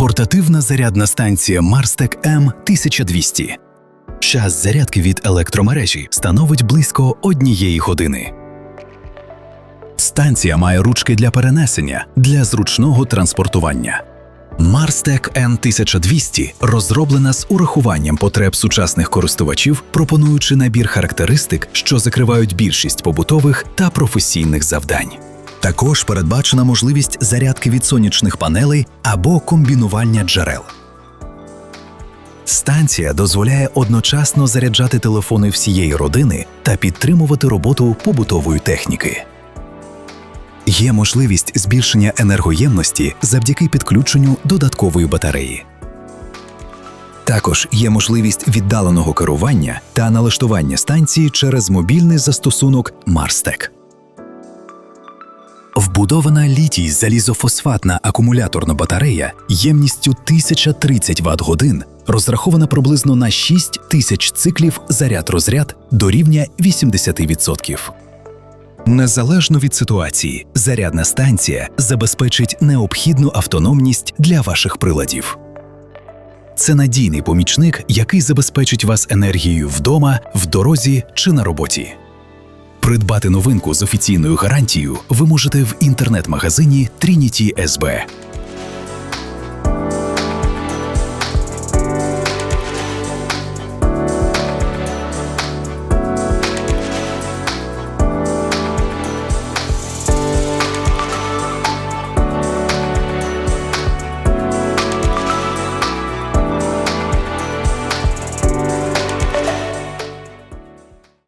Портативна зарядна станція Marstek M1200. Час зарядки від електромережі становить близько однієї години. Станція має ручки для перенесення для зручного транспортування. Marstek N1200 розроблена з урахуванням потреб сучасних користувачів, пропонуючи набір характеристик, що закривають більшість побутових та професійних завдань. Також передбачена можливість зарядки від сонячних панелей або комбінування джерел. Станція дозволяє одночасно заряджати телефони всієї родини та підтримувати роботу побутової техніки. Є можливість збільшення енергоємності завдяки підключенню додаткової батареї. Також є можливість віддаленого керування та налаштування станції через мобільний застосунок Marstek. Вбудована літій залізофосфатна акумуляторна батарея ємністю 1030 Вт годин розрахована приблизно на 6 тисяч циклів заряд-розряд до рівня 80%. Незалежно від ситуації, зарядна станція забезпечить необхідну автономність для ваших приладів. Це надійний помічник, який забезпечить вас енергією вдома, в дорозі чи на роботі. Придбати новинку з офіційною гарантією ви можете в інтернет-магазині Trinity SB